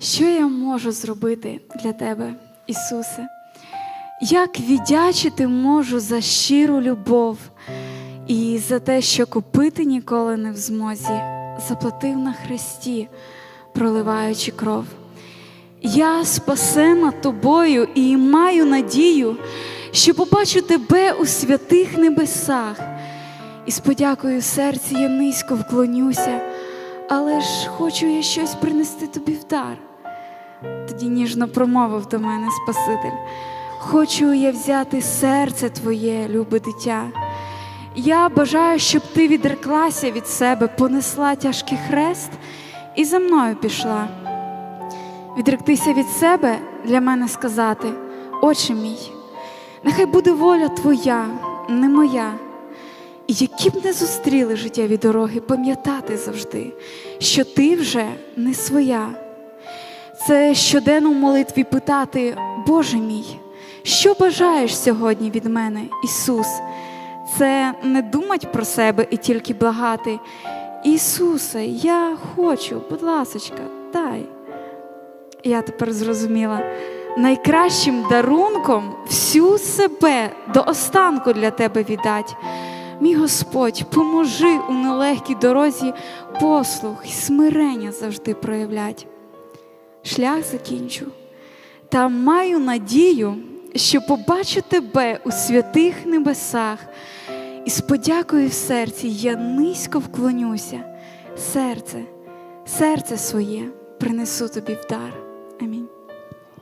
Що я можу зробити для тебе, Ісусе? Як віддячити можу за щиру любов і за те, що купити ніколи не в змозі, заплатив на хресті, проливаючи кров. Я спасена тобою і маю надію, що побачу тебе у святих небесах, і з подякою серці я низько вклонюся, але ж хочу я щось принести тобі в дар. Тоді ніжно промовив до мене Спаситель. Хочу я взяти серце твоє, любе дитя. Я бажаю, щоб ти відреклася від себе, понесла тяжкий хрест і за мною пішла. Відректися від себе для мене сказати, Отче мій, нехай буде воля твоя, не моя. Які б не зустріли життєві дороги, пам'ятати завжди, що ти вже не своя. Це щоденно в молитві питати, Боже мій, що бажаєш сьогодні від мене, Ісус? Це не думать про себе і тільки благати. Ісусе, я хочу, будь ласочка, дай. Я тепер зрозуміла, найкращим дарунком всю себе до останку для тебе віддать. Мій Господь, поможи у нелегкій дорозі послух і смирення завжди проявлять. Шлях закінчу, та маю надію, що побачу тебе у святих небесах, і з подякою в серці я низько вклонюся. Серце, серце своє принесу тобі в дар. Амінь.